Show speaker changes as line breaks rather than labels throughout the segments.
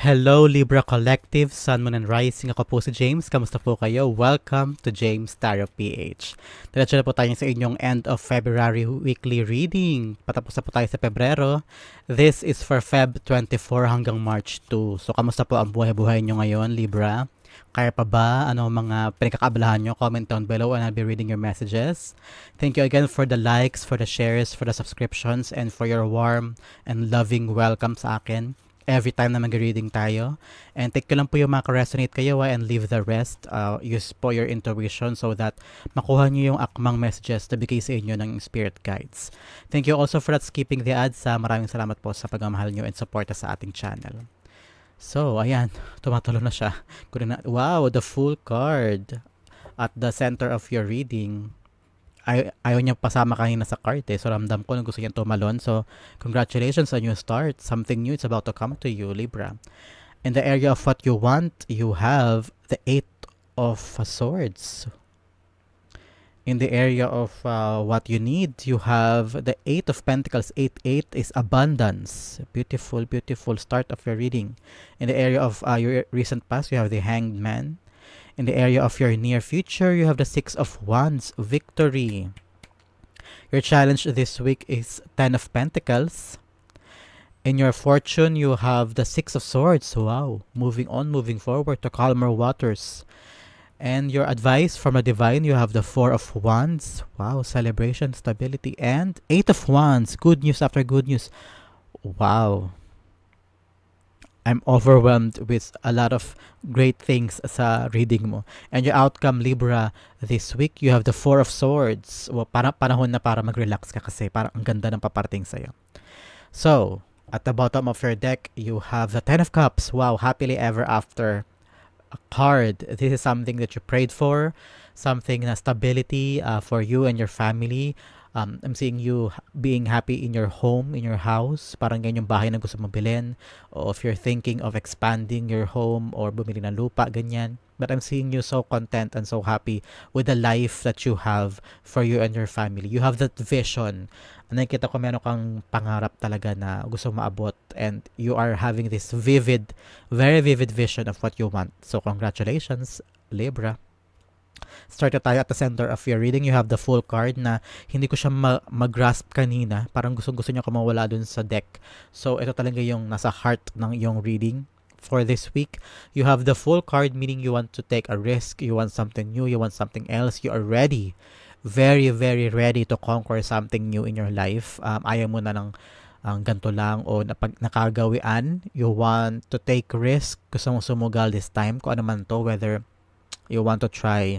Hello Libra Collective, Sun, Moon, and Rising. Ako po si James. Kamusta po kayo? Welcome to James Tarot PH. Diretso na po tayo sa inyong end of February weekly reading. Patapos na po tayo sa Pebrero. This is for Feb 24 hanggang March 2. So, kamusta po ang buhay-buhay nyo ngayon, Libra? Kaya pa ba? Ano mga pinagkakaabalahan nyo? Comment down below and I'll be reading your messages. Thank you again for the likes, for the shares, for the subscriptions, and for your warm and loving welcome sa akin every time na mag-reading tayo. And take ko lang po yung mga resonate kayo and leave the rest. Uh, use po your intuition so that makuha nyo yung akmang messages na bigay sa inyo ng spirit guides. Thank you also for that skipping the ads. Uh, maraming salamat po sa pagmamahal nyo and support sa ating channel. So, ayan, tumatulo na siya. Wow, the full card at the center of your reading ay, ayaw niya pasama kanina sa card eh. So ramdam ko na gusto niya tumalon. So congratulations on your start. Something new is about to come to you, Libra. In the area of what you want, you have the Eight of Swords. In the area of uh, what you need, you have the Eight of Pentacles. Eight, eight is abundance. Beautiful, beautiful start of your reading. In the area of uh, your recent past, you have the Hanged Man. In the area of your near future, you have the Six of Wands, victory. Your challenge this week is Ten of Pentacles. In your fortune, you have the Six of Swords. Wow. Moving on, moving forward to calmer waters. And your advice from a divine, you have the Four of Wands. Wow. Celebration, stability. And Eight of Wands. Good news after good news. Wow. I'm overwhelmed with a lot of great things sa reading mo. And your outcome, Libra, this week, you have the Four of Swords. O, para, panahon na para mag-relax ka kasi parang ang ganda ng paparating sa'yo. So, at the bottom of your deck, you have the Ten of Cups. Wow, happily ever after a card. This is something that you prayed for, something na stability uh, for you and your family um, I'm seeing you being happy in your home, in your house. Parang ganyan yung bahay na gusto mong bilhin. O if you're thinking of expanding your home or bumili ng lupa, ganyan. But I'm seeing you so content and so happy with the life that you have for you and your family. You have that vision. Nakikita ko meron kang pangarap talaga na gusto maabot and you are having this vivid, very vivid vision of what you want. So congratulations, Libra start tayo at the center of your reading. You have the full card na hindi ko siya ma- mag-grasp kanina. Parang gusto-gusto niya ko mawala dun sa deck. So, ito talaga yung nasa heart ng yung reading for this week. You have the full card meaning you want to take a risk, you want something new, you want something else, you are ready. Very, very ready to conquer something new in your life. Um, ayaw mo na ng ang ganto lang o napag, nakagawian. You want to take risk. Gusto mong sumugal this time. Kung ano man to, whether you want to try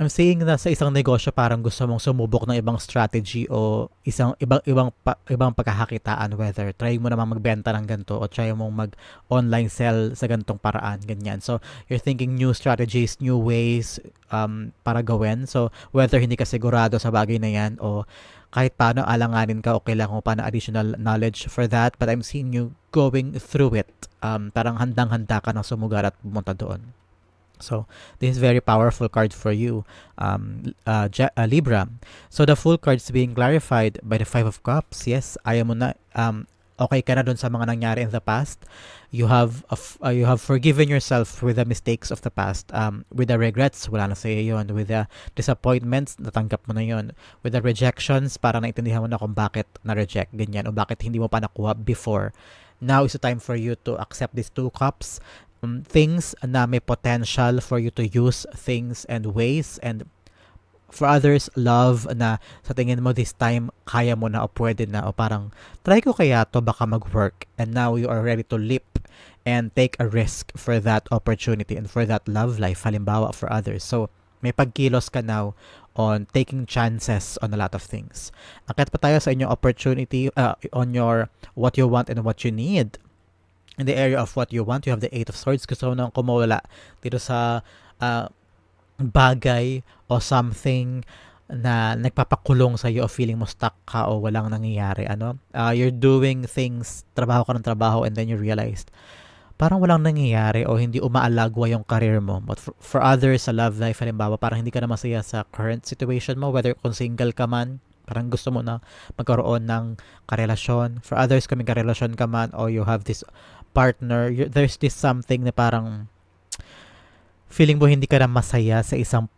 I'm saying na sa isang negosyo parang gusto mong sumubok ng ibang strategy o isang ibang ibang pa, ibang pagkakakitaan whether try mo naman magbenta ng ganito o try mong mag online sell sa gantong paraan ganyan. So you're thinking new strategies, new ways um para gawin. So whether hindi ka sigurado sa bagay na 'yan o kahit paano alanganin ka o kailangan mo pa ng additional knowledge for that but I'm seeing you going through it. Um, parang handang-handa ka na sumugar at pumunta doon. So this is very powerful card for you, um, uh, uh, Libra. So the full card is being clarified by the Five of Cups. Yes, ayaw mo na, um, okay ka na dun sa mga nangyari in the past. You have uh, you have forgiven yourself with the mistakes of the past. Um, with the regrets, wala na sa'yo yun. With the disappointments, natanggap mo na yun. With the rejections, para naintindihan mo na kung bakit na-reject, ganyan, o bakit hindi mo pa nakuha before. Now is the time for you to accept these two cups um, things na may potential for you to use things and ways and for others love na sa tingin mo this time kaya mo na o pwede na o parang try ko kaya to baka mag-work. And now you are ready to leap and take a risk for that opportunity and for that love life halimbawa for others. So may pagkilos ka now on taking chances on a lot of things. Akit pa tayo sa inyong opportunity uh, on your what you want and what you need in the area of what you want, you have the Eight of Swords. Gusto mo nang kumawala dito sa uh, bagay o something na nagpapakulong sa iyo o feeling mo stuck ka o walang nangyayari. Ano? Uh, you're doing things, trabaho ka ng trabaho and then you realized parang walang nangyayari o hindi umaalagwa yung career mo. But for, for others sa love life, halimbawa, parang hindi ka na masaya sa current situation mo, whether kung single ka man,
Parang gusto mo na magkaroon ng karelasyon. For others, may karelasyon ka man or you have this partner, there's this something na parang feeling mo hindi ka na masaya sa isang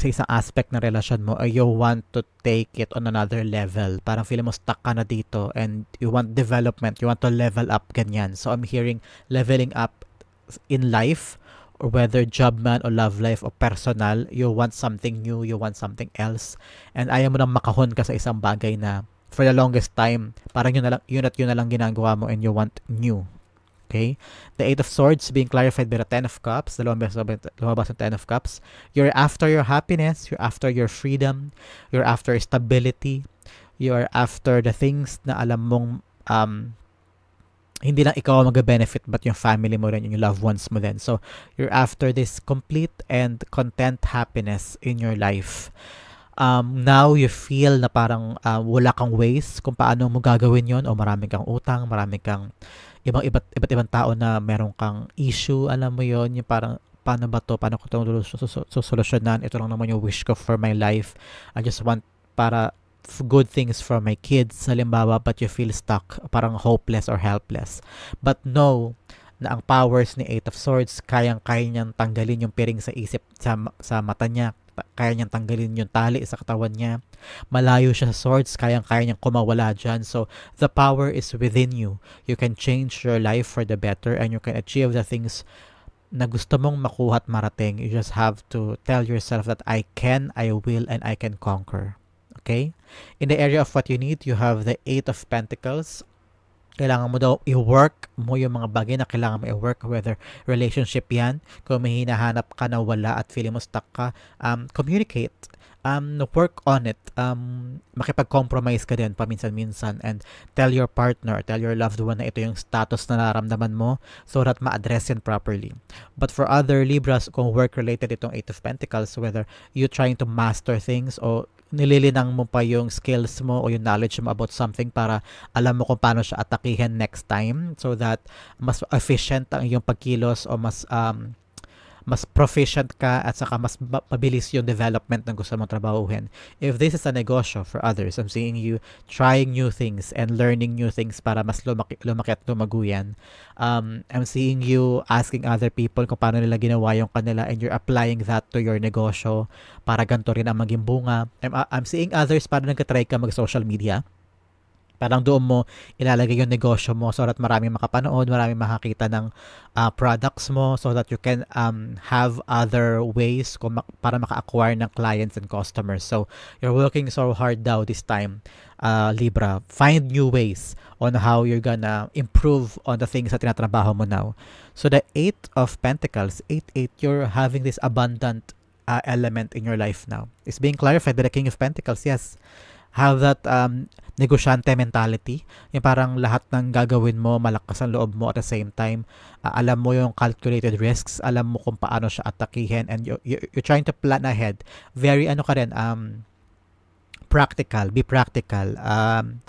sa isang aspect ng relasyon mo or you want to take it on another level. Parang feeling mo stuck ka na dito and you want development, you want to level up, ganyan. So I'm hearing leveling up in life or whether job man or love life or personal, you want something new, you want something else. And ayaw mo nang makahon ka sa isang bagay na for the longest time, parang yun, na lang, yun at yun na lang ginagawa mo and you want new. Okay? The Eight of Swords being clarified by the Ten of Cups, the lumabas, lumabas ng Ten of Cups. You're after your happiness, you're after your freedom, you're after stability, you're after the things na alam mong um, hindi lang ikaw mag-benefit but yung family mo rin, yung loved ones mo din. So, you're after this complete and content happiness in your life. Um, now, you feel na parang uh, wala kang ways kung paano mo gagawin yon o marami kang utang, marami kang ibang iba't iba't ibang tao na meron kang issue, alam mo yon yung parang paano ba to, paano ko ito sosolusyonan, ito lang naman yung wish ko for my life. I just want para good things for my kids, halimbawa, but you feel stuck, parang hopeless or helpless. But know na ang powers ni Eight of Swords, kayang-kaya niyang tanggalin yung piring sa isip, sa, sa mata niya, kaya niyang tanggalin yung tali sa katawan niya. Malayo siya sa swords, kayang-kaya niyang kumawala dyan. So, the power is within you. You can change your life for the better and you can achieve the things na gusto mong makuha at marating. You just have to tell yourself that I can, I will, and I can conquer. Okay? In the area of what you need, you have the Eight of Pentacles kailangan mo daw i-work mo yung mga bagay na kailangan mo i-work, whether relationship yan, kung may hinahanap ka na wala at feeling mo stuck ka, um, communicate, um, work on it, um, makipag-compromise ka din paminsan-minsan and tell your partner, tell your loved one na ito yung status na nararamdaman mo so that ma-address yan properly. But for other Libras, kung work-related itong Eight of Pentacles, whether you trying to master things o nililinang mo pa yung skills mo o yung knowledge mo about something para alam mo kung paano siya atakihin next time so that mas efficient ang iyong pagkilos o mas um, mas proficient ka at saka mas mabilis yung development ng gusto mong trabahuhin. If this is a negosyo for others, I'm seeing you trying new things and learning new things para mas lumaki, lumaki at lumago yan. Um, I'm seeing you asking other people kung paano nila ginawa yung kanila and you're applying that to your negosyo para ganito rin ang maging bunga. I'm, I'm seeing others para nagka-try ka mag-social media Parang doon mo ilalagay yung negosyo mo so that maraming makapanood, maraming makakita ng uh, products mo so that you can um, have other ways kung ma- para maka-acquire ng clients and customers. So, you're working so hard daw this time, uh, Libra. Find new ways on how you're gonna improve on the things na tinatrabaho mo now. So, the Eight of Pentacles, 8-8, you're having this abundant uh, element in your life now. It's being clarified by the King of Pentacles, yes have that um, negosyante mentality. Yung parang lahat ng gagawin mo, malakas ang loob mo at the same time. Uh, alam mo yung calculated risks, alam mo kung paano siya atakihin and you, you, you're trying to plan ahead. Very ano ka rin, um, practical, be practical. Um,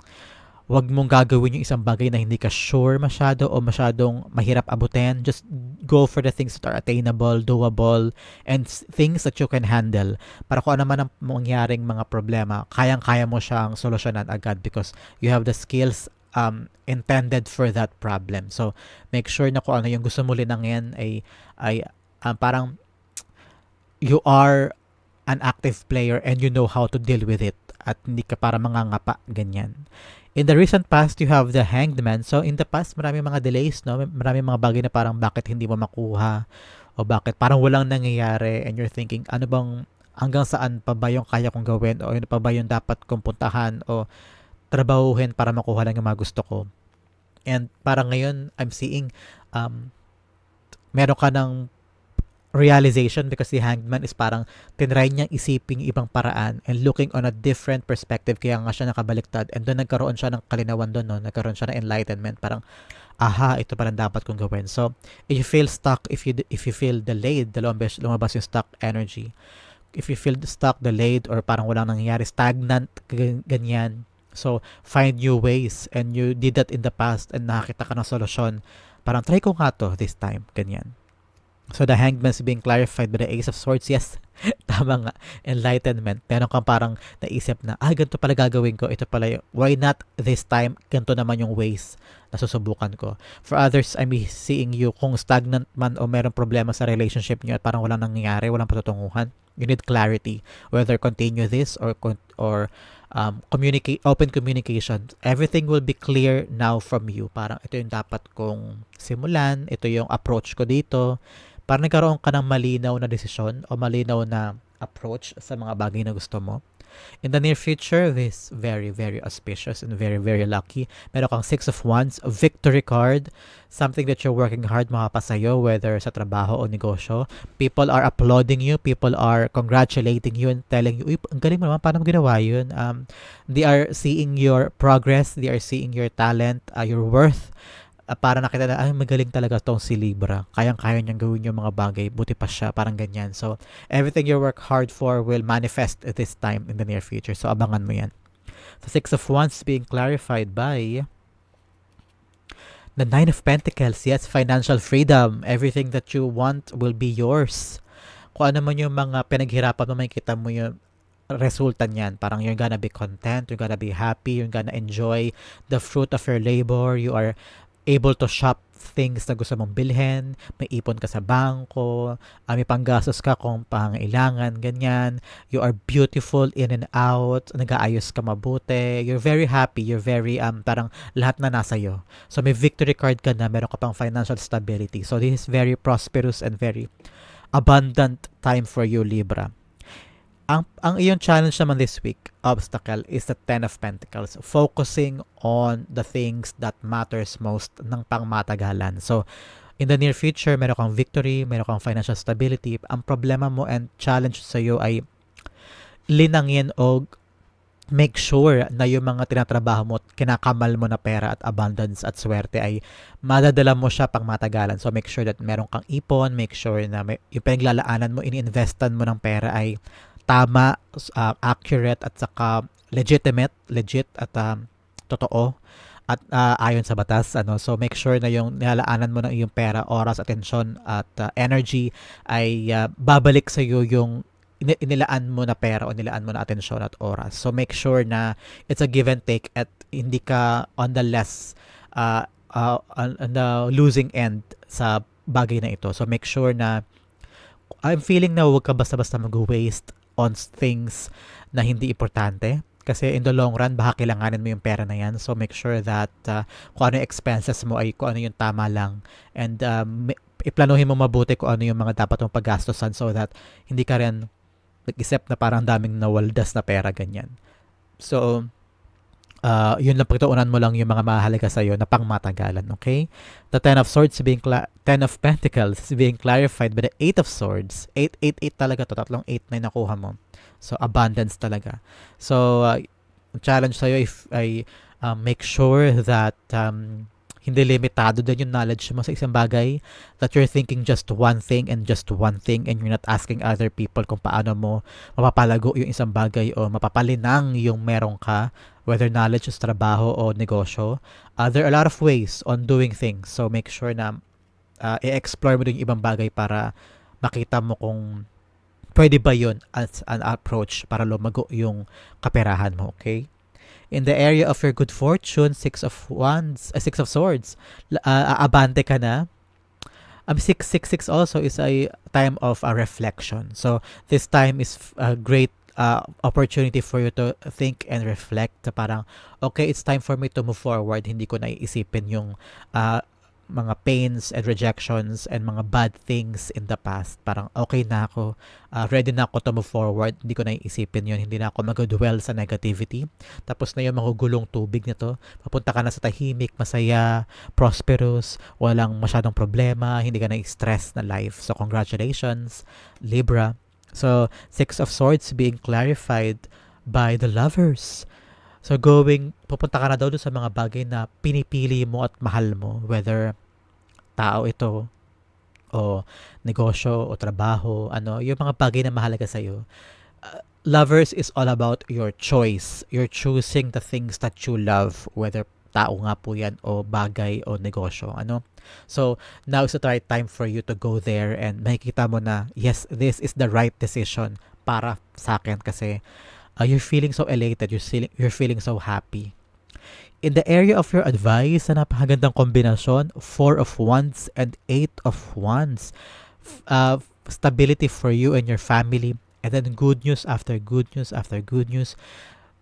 wag mong gagawin yung isang bagay na hindi ka sure masyado o masyadong mahirap abutin. Just go for the things that are attainable, doable, and things that you can handle. Para kung ano man ang mangyaring mga problema, kayang-kaya mo siyang solusyonan agad because you have the skills um, intended for that problem. So, make sure na kung ano yung gusto mo linangin ay, ay um, parang you are an active player and you know how to deal with it at hindi ka para mangangapa, ganyan. In the recent past, you have the hanged man. So, in the past, marami mga delays, no? Marami mga bagay na parang bakit hindi mo makuha o bakit parang walang nangyayari and you're thinking, ano bang, hanggang saan pa ba yung kaya kong gawin o ano pa ba yung dapat kong puntahan o trabahuhin para makuha lang yung mga gusto ko. And parang ngayon, I'm seeing um, meron ka ng realization because the hanged man is parang tinry niyang isipin yung ibang paraan and looking on a different perspective. Kaya nga siya nakabaliktad and doon nagkaroon siya ng kalinawan doon no? nagkaroon siya ng enlightenment. Parang aha ito pala dapat kong gawin. So if you feel stuck if you if you feel delayed lumabas, lumabas yung stuck energy. If you feel stuck delayed or parang walang nangyayari stagnant ganyan. So find new ways and you did that in the past and nakakita ka ng solusyon. Parang try ko nga to this time. Ganyan So the hangman is being clarified by the Ace of Swords. Yes, tamang enlightenment, meron kang parang naisip na, ah, ganito pala gagawin ko, ito pala yung, why not this time, ganito naman yung ways na susubukan ko. For others, I'm seeing you kung stagnant man o meron problema sa relationship niyo at parang walang nangyayari, walang patutunguhan. You need clarity whether continue this or or um, communicate open communication. Everything will be clear now from you. Parang ito yung dapat kong simulan, ito yung approach ko dito. Para nagkaroon ka ng malinaw na desisyon o malinaw na approach sa mga bagay na gusto mo. In the near future, this very, very auspicious and very, very lucky. Meron kang Six of Wands, a victory card, something that you're working hard makapasayo, whether sa trabaho o negosyo. People are applauding you, people are congratulating you and telling you, Uy, ang galing mo naman, paano mo ginawa yun? Um, they are seeing your progress, they are seeing your talent, uh, your worth, uh, para nakita na, ay, magaling talaga tong si Libra. Kayang-kaya niyang gawin yung mga bagay. Buti pa siya, parang ganyan. So, everything you work hard for will manifest at this time in the near future. So, abangan mo yan. The Six of Wands being clarified by the Nine of Pentacles. Yes, financial freedom. Everything that you want will be yours. Kung ano man yung mga pinaghirapan mo, makikita mo yung resulta niyan. Parang you're gonna be content, you're gonna be happy, you're gonna enjoy the fruit of your labor, you are able to shop things na gusto mong bilhin, may ipon ka sa bangko, uh, may panggastos ka kung pangailangan, ganyan. You are beautiful in and out, nag-aayos ka mabuti, you're very happy, you're very, um, parang lahat na nasa iyo. So may victory card ka na, meron ka pang financial stability. So this is very prosperous and very abundant time for you, Libra. Ang, ang iyong challenge naman this week, obstacle, is the Ten of Pentacles. Focusing on the things that matters most ng pangmatagalan. So, in the near future, meron kang victory, meron kang financial stability. Ang problema mo and challenge sa iyo ay linangin o make sure na yung mga tinatrabaho mo, kinakamal mo na pera at abundance at swerte ay madadala mo siya pang matagalan. So make sure that meron kang ipon, make sure na may, yung pinaglalaanan mo, ini-investan mo ng pera ay tama, uh, accurate at saka legitimate, legit at um, totoo at uh, ayon sa batas ano so make sure na yung nilalaanan mo ng iyong pera, oras, atensyon at uh, energy ay uh, babalik sa iyo yung inilaan mo na pera o nilaan mo na atensyon at oras. So make sure na it's a give and take at hindi ka on the less uh, uh, on the losing end sa bagay na ito. So make sure na I'm feeling na huwag ka basta-basta mag-waste on things na hindi importante. Kasi in the long run, baka kailanganin mo yung pera na yan. So make sure that uh, kung ano yung expenses mo ay kung ano yung tama lang. And um, iplanuhin mo mabuti kung ano yung mga dapat mong paggastosan so that hindi ka rin nag-isip na parang daming nawaldas na pera ganyan. So, uh, yun lang pagtuunan mo lang yung mga mahalaga sa iyo na pangmatagalan, okay? The Ten of Swords being cla- Ten of Pentacles is being clarified by the Eight of Swords. 8 8 8 talaga to, tatlong 8 na nakuha mo. So abundance talaga. So uh, challenge sa iyo if I uh, make sure that um, hindi limitado din yung knowledge mo sa isang bagay that you're thinking just one thing and just one thing and you're not asking other people kung paano mo mapapalago yung isang bagay o mapapalinang yung meron ka whether knowledge is trabaho o negosyo. Uh, there are a lot of ways on doing things so make sure na uh, i-explore mo din yung ibang bagay para makita mo kung pwede ba yun as an approach para lumago yung kaperahan mo okay in the area of your good fortune, six of wands, uh, six of swords, uh, abante ka na. Um, 666 also is a time of a reflection. So, this time is a great uh, opportunity for you to think and reflect. Parang, okay, it's time for me to move forward. Hindi ko naiisipin yung uh, mga pains and rejections and mga bad things in the past. Parang okay na ako, uh, ready na ako to move forward. Hindi ko naiisipin yun. Hindi na ako mag-dwell sa negativity. Tapos na yung mga gulong tubig na to. Papunta ka na sa tahimik, masaya, prosperous, walang masyadong problema, hindi ka na-stress na life. So congratulations, Libra. So, Six of Swords being clarified by the lovers. So going, pupunta ka na daw sa mga bagay na pinipili mo at mahal mo. Whether tao ito, o negosyo, o trabaho, ano, yung mga bagay na mahalaga sa'yo. Uh, lovers is all about your choice. You're choosing the things that you love, whether tao nga po yan o bagay o negosyo ano so now is the right time for you to go there and makikita mo na yes this is the right decision para sa akin kasi uh, you're feeling so elated, you're feeling, you're feeling so happy. In the area of your advice, na napakagandang kombinasyon, Four of Wands and Eight of Wands. Uh, stability for you and your family, and then good news after good news after good news.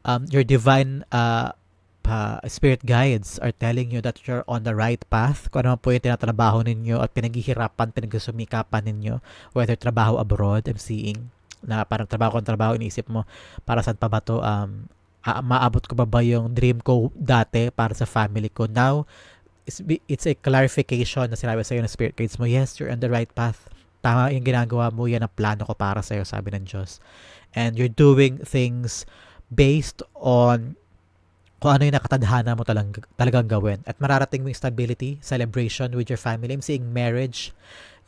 Um, your divine uh, pa- spirit guides are telling you that you're on the right path. Kung ano po yung tinatrabaho ninyo at pinaghihirapan, pinagsumikapan ninyo, whether trabaho abroad, I'm seeing, na parang trabaho kung trabaho, iniisip mo, para saan pa ba to, um, ah, maabot ko ba ba yung dream ko dati para sa family ko? Now, it's, it's a clarification na sinabi sa'yo ng spirit guides mo, yes, you're on the right path. Tama yung ginagawa mo, yan ang plano ko para sa'yo, sabi ng Diyos. And you're doing things based on kung ano yung nakatadhana mo talagang, talagang gawin. At mararating mo yung stability, celebration with your family. I'm seeing marriage.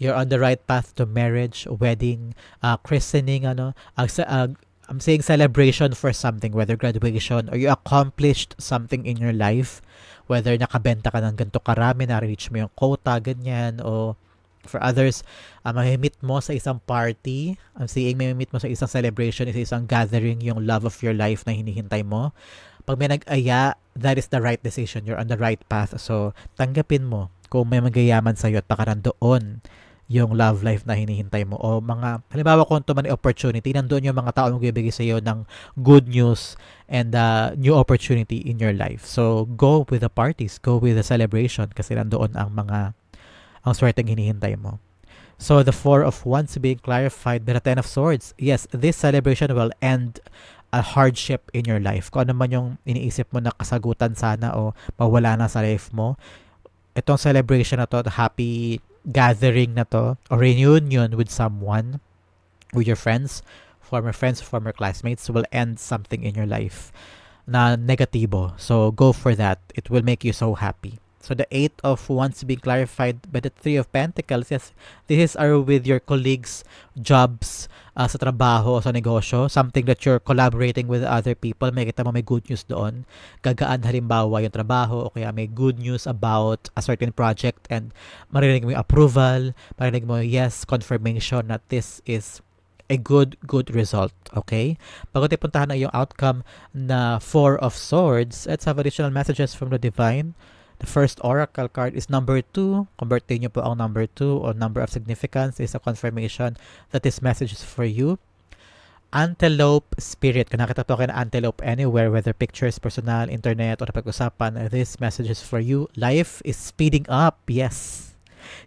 You're on the right path to marriage, wedding, uh, christening, ano. Uh, uh, I'm saying celebration for something, whether graduation or you accomplished something in your life, whether nakabenta ka ng ganito karami, na-reach mo yung quota, ganyan, o for others, uh, mamimit mo sa isang party. I'm seeing mamimit mo sa isang celebration, sa isang gathering, yung love of your life na hinihintay mo pag may nag-aya, that is the right decision. You're on the right path. So, tanggapin mo kung may magayaman sa'yo at baka nandoon yung love life na hinihintay mo. O mga, halimbawa kung ito man opportunity, nandoon yung mga tao magbibigay sa'yo ng good news and uh, new opportunity in your life. So, go with the parties. Go with the celebration kasi nandoon ang mga, ang swerteng hinihintay mo. So, the Four of Wands being clarified by the Ten of Swords. Yes, this celebration will end a hardship in your life. Kung ano man yung iniisip mo na kasagutan sana o mawala na sa life mo, itong celebration na to, happy gathering na to, or reunion with someone, with your friends, former friends, former classmates, will end something in your life na negatibo. So, go for that. It will make you so happy. So the eight of wands being clarified by the three of pentacles. Yes, this is are with your colleagues, jobs, uh, sa trabaho, sa negosyo, something that you're collaborating with other people. May kita mo may good news doon. Gagaan halimbawa yung trabaho o kaya may good news about a certain project and marinig mo yung approval, marinig mo yes, confirmation that this is a good good result okay bago tayo puntahan na yung outcome na four of swords let's have additional messages from the divine The first oracle card is number 2. Convertin nyo po ang number 2 or number of significance is a confirmation that this message is for you. Antelope Spirit. Kung nakita po kayo ng Antelope anywhere, whether pictures, personal, internet, o napag-usapan, this message is for you. Life is speeding up. Yes.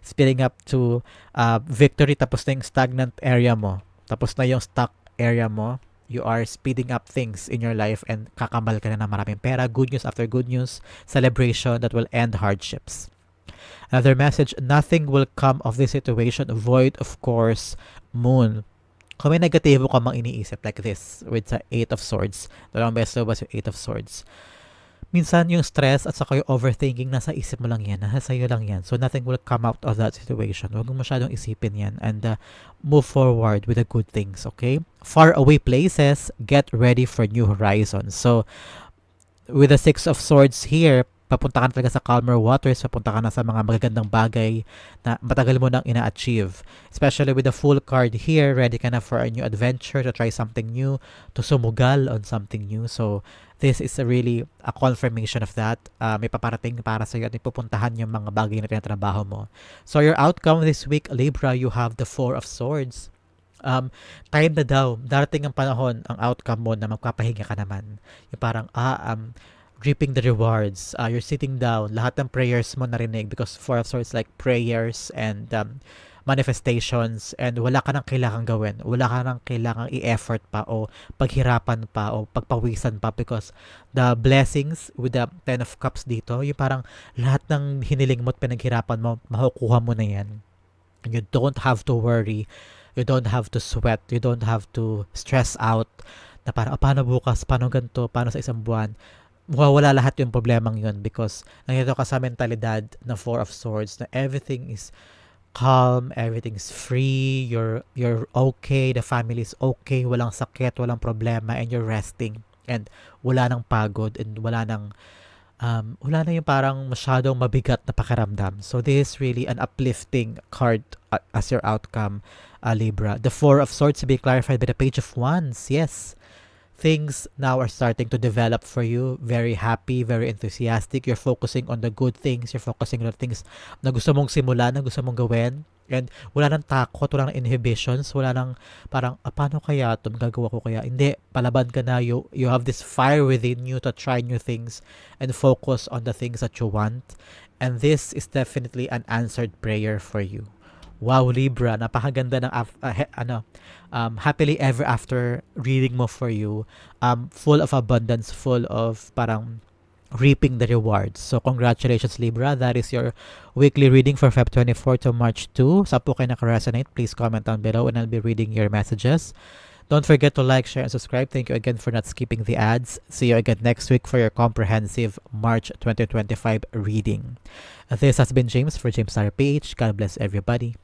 Speeding up to uh, victory tapos na yung stagnant area mo. Tapos na yung stuck area mo you are speeding up things in your life and kakambal ka na ng maraming pera, good news after good news, celebration that will end hardships. Another message, nothing will come of this situation void of course moon. Kung may negatibo ka mang iniisip like this with the Eight of Swords, dalawang beses ba yung Eight of Swords, minsan yung stress at saka yung overthinking nasa isip mo lang yan, nasa sa'yo lang yan. So nothing will come out of that situation. Huwag mo masyadong isipin yan and uh, move forward with the good things, okay? Far away places, get ready for new horizons. So with the Six of Swords here, papunta ka na talaga sa calmer waters, papunta ka na sa mga magagandang bagay na matagal mo nang ina-achieve. Especially with the full card here, ready ka na for a new adventure, to try something new, to sumugal on something new. So, this is a really a confirmation of that. Uh, may paparating para sa iyo at pupuntahan yung mga bagay na tinatrabaho mo. So, your outcome this week, Libra, you have the Four of Swords. Um, time na daw, darating ang panahon, ang outcome mo na magpapahinga ka naman. Yung parang, ah, um, reaping the rewards. Uh, you're sitting down. Lahat ng prayers mo narinig because Four of Swords like prayers and um, manifestations and wala ka nang kailangan gawin. Wala ka nang kailangan i-effort pa o paghirapan pa o pagpawisan pa because the blessings with the Ten of Cups dito, yung parang lahat ng hiniling mo at pinaghirapan mo, makukuha mo na yan. And you don't have to worry. You don't have to sweat. You don't have to stress out na parang, oh, paano bukas, paano ganito, paano sa isang buwan mawawala lahat yung problemang yun because nandito ka sa mentalidad na Four of Swords na everything is calm, everything is free, you're, you're okay, the family is okay, walang sakit, walang problema, and you're resting. And wala nang pagod and wala nang um, wala na yung parang masyadong mabigat na pakiramdam. So this is really an uplifting card uh, as your outcome, uh, Libra. The Four of Swords to be clarified by the Page of Wands. Yes. Things now are starting to develop for you. Very happy, very enthusiastic. You're focusing on the good things. You're focusing on the things na gusto mong simulan, na gusto mong gawin. And wala nang takot, wala nang inhibitions, wala nang parang, ah, paano kaya ito? Magagawa ko kaya? Hindi, palaban ka na. You, you have this fire within you to try new things and focus on the things that you want. And this is definitely an answered prayer for you. Wow, Libra, napakaganda ng af- ah, he- ano, um, happily ever after reading mo for you. Um, full of abundance, full of parang reaping the rewards. So, congratulations, Libra. That is your weekly reading for Feb 24 to March 2. Sa po kayo nakaresonate, please comment down below and I'll be reading your messages. Don't forget to like, share, and subscribe. Thank you again for not skipping the ads. See you again next week for your comprehensive March 2025 reading. This has been James for James Star PH. God bless everybody.